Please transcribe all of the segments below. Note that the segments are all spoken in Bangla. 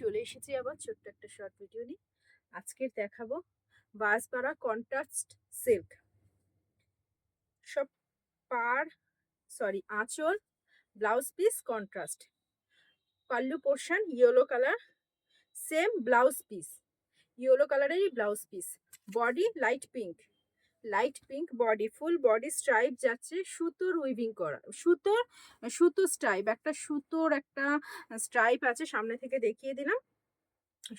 চলে এসেছি আবার ছোট্ট একটা শর্ট ভিডিও নিয়ে। আজকের দেখাবো বাসপাড়া কন্ট্রাস্ট সিল্ক সব পার সরি আঁচল blouse piece contrast pallu portion yellow colour same blouse piece yellow কালারেরই blouse piece body light pink light pink body full body stripe যাচ্ছে সুতোর উইভিং করা। সুতোর, সুতো স্ট্রাইপ একটা সুতোর একটা স্ট্রাইপ আছে, সামনে থেকে দেখিয়ে দিলাম।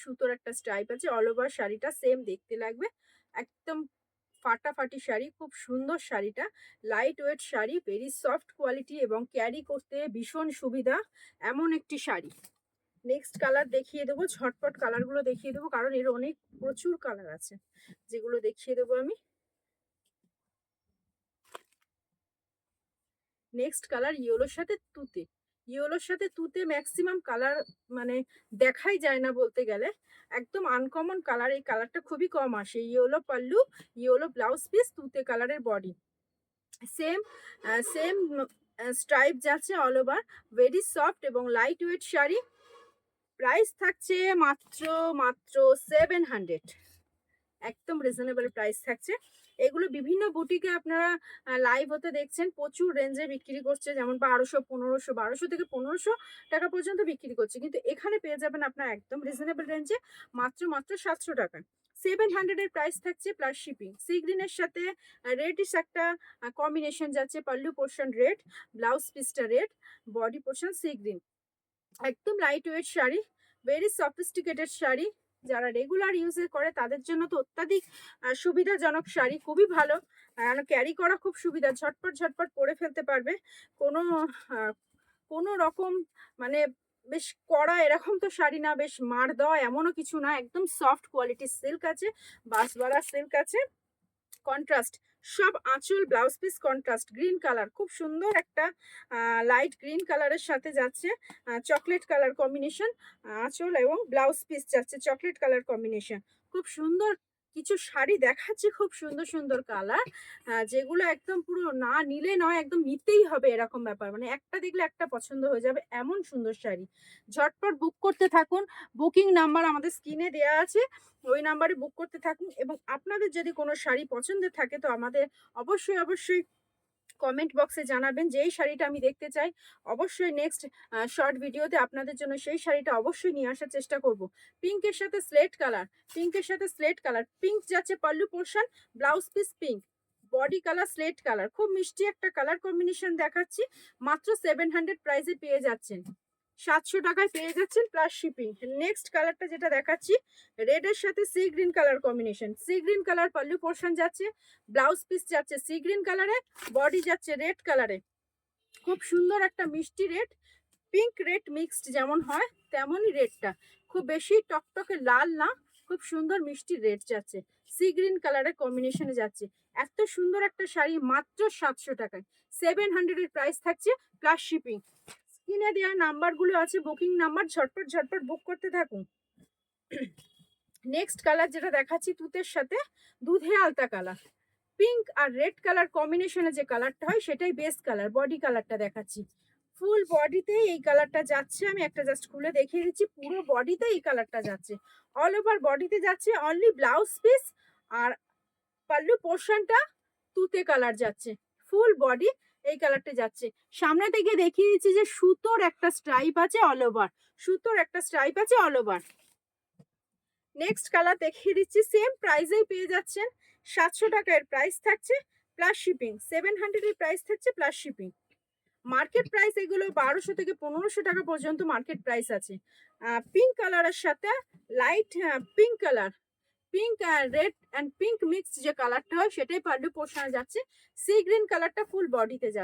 সুতোর একটা স্ট্রাইপ আছে অল ওভার শাড়িটা সেম দেখতে লাগবে। একদম ফাটাফাটি শাড়ি, খুব সুন্দর শাড়িটা। Light weight sari very soft quality এবং ক্যারি করতে ভীষণ সুবিধা এমন একটি শাড়ি। নেক্সট কালার দেখিয়ে দেবো, ঝটপট কালারগুলো দেখিয়ে দেবো, কারণ এর অনেক প্রচুর কালার আছে। যেগুলো দেখিয়ে দেবো আমি। নেক্সট কালার ইয়েলোর সাথে তুতে। ইয়েলোর সাথে তুতে ম্যাক্সিমাম কালার মানে দেখাই যায় না বলতে গেলে। একদম আনকমন কালার এই কালারটা খুবই কম আসে। Yellow pallu yellow blouse piece তুতে কালারের বডি সেম সেম স্ট্রাইপ যাচ্ছে অল ওভার ভেরি সফট এবং লাইট ওয়েট শাড়ি। প্রাইস থাকছে মাত্র মাত্র সেভেন হান্ড্রেড একদম রিজনেবল প্রাইস থাকছে। এগুলো বিভিন্ন বুটিকে আপনারা লাইভ হতে দেখছেন। প্রচুর রেঞ্জে বিক্রি করছে, যেমন বারোশো, পনেরোশো, বারোশো থেকে পনেরোশো টাকা পর্যন্ত বিক্রি করছে। কিন্তু এখানে পেয়ে যাবেন আপনার একদম রিজনেবল রেঞ্জে মাত্র মাত্র সাতশো টাকা। সেভেন হান্ড্রেডের প্রাইস থাকছে প্লাস শিপিং সি গ্রিনের সাথে রেডিশ একটা কম্বিনেশন যাচ্ছে, পাল্লু পোর্শন রেড ব্লাউজ পিসটা red body portion sea green একদম light weight sari very sophisticated sari. যারা রেগুলার ইউজে করে, তাদের জন্য তো অত্যাধিক সুবিধাজনক শাড়ি, খুবই ভালো। ক্যারি করা খুব সুবিধা, ঝটপট ঝটপট পরে ফেলতে পারবে। কোনো কোনো রকম মানে বেশ কড়া এরকম তো শাড়ি না, বেশ মার দেওয়া এমনও কিছু না, একদম সফট কোয়ালিটির সিল্ক আছে, বাঁশবাড়া সিল্ক আছে। কন্ট্রাস্ট সব আঁচল blouse piece contrast green colour খুব সুন্দর একটা লাইট গ্রিন কালারের সাথে যাচ্ছে চকলেট কালার কম্বিনেশন আঁচল এবং ব্লাউজ পিস যাচ্ছে চকলেট কালার কম্বিনেশন খুব সুন্দর কিছু শাড়ি দেখাচ্ছে খুব সুন্দর সুন্দর কালার যেগুলো একদম পুরো না নিলে নয়, একদম নিতেই হবে এরকম ব্যাপার। মানে একটা দেখলে একটা পছন্দ হয়ে যাবে এমন সুন্দর শাড়ি। ঝটপট বুক করতে থাকুন। বুকিং নাম্বার আমাদের স্ক্রিনে দেওয়া আছে। ওই নাম্বারে বুক করতে থাকুন। এবং আপনাদের যদি কোনো শাড়ি পছন্দের থাকে, তো আমাদের অবশ্যই অবশ্যই কমেন্ট বক্সে জানাবেন যে এই শাড়িটা আমি দেখতে চাই। অবশ্যই নেক্সট শর্ট ভিডিওতে আপনাদের জন্য সেই শাড়িটা অবশ্যই নিয়ে আসার চেষ্টা করব। পিঙ্কের সাথে স্লেট কালার পিঙ্কের সাথে স্লেট কালার পিঙ্ক যাচ্ছে pallu portion blouse piece pink body colour slate colour খুব মিষ্টি একটা কালার কম্বিনেশন দেখাচ্ছি, মাত্র সেভেন হান্ড্রেড প্রাইসে পেয়ে যাচ্ছেন। সাতশো টাকায় পেয়ে যাচ্ছেন প্লাস শিপিং নেক্সট কালারটা যেটা দেখাচ্ছি রেডের সাথে sea green colour combination sea green colour pallu portion যাচ্ছে ব্লাউজ পিস যাচ্ছে সি গ্রিন কালারে বডি যাচ্ছে রেড কালারে খুব সুন্দর একটা মিষ্টি রেড পিঙ্ক রেড মিক্সড যেমন হয়, তেমনই রেডটা খুব বেশি টকটকে লাল না, খুব সুন্দর মিষ্টি রেড যাচ্ছে। সি গ্রিন কালারের কম্বিনেশনে যাচ্ছে। এত সুন্দর একটা শাড়ি মাত্র সাতশো টাকায়। সেভেন হান্ড্রেডের প্রাইস থাকছে প্লাস শিপিং স্ক্রিনে দেওয়া নাম্বারগুলো আছে, বুকিং নাম্বার, ঝটপট ঝটপট বুক করতে থাকুন। নেক্সট কালার যেটা দেখাচ্ছি, তুতের সাথে দুধে আলতা কালার। পিঙ্ক আর রেড কালার কম্বিনেশনে যে কালারটা হয়, সেটাই বেস্ট কালার, বডি কালারটা দেখাচ্ছি। ফুল বডিতে এই কালারটা যাচ্ছে, আমি একটা জাস্ট খুলে দেখিয়ে দিচ্ছি, পুরো বডিতে এই কালারটা যাচ্ছে। অল ওভার বডিতে যাচ্ছে, অনলি ব্লাউজ পিস আর পাল্লু পোর্শনটা তুতে কালার যাচ্ছে। ফুল বডি এই কালারটা যাচ্ছে। সামনে থেকে দেখিয়ে দিচ্ছি যে সুতোর একটা স্ট্রাইপ আছে অল ওভার সুতোর একটা স্ট্রাইপ আছে অল ওভার নেক্সট কালার দেখিয়ে দিচ্ছি সেম প্রাইসেই পেয়ে যাচ্ছেন। সাতশো টাকার প্রাইস থাকছে প্লাস শিপিং সেভেন হান্ড্রেডের প্রাইস থাকছে প্লাস শিপিং মার্কেট প্রাইস এগুলো বারোশো থেকে পনেরোশো টাকা পর্যন্ত মার্কেট প্রাইস আছে। পিঙ্ক কালারের সাথে লাইট পিঙ্ক কালার পিঙ্ক আর রেড অ্যান্ড পিঙ্ক মিক্স যে কালারটা হয় সেটাই পাল্লু পোষানো যাচ্ছে। সি গ্রিন কালারটা ফুল বডিতে যাচ্ছে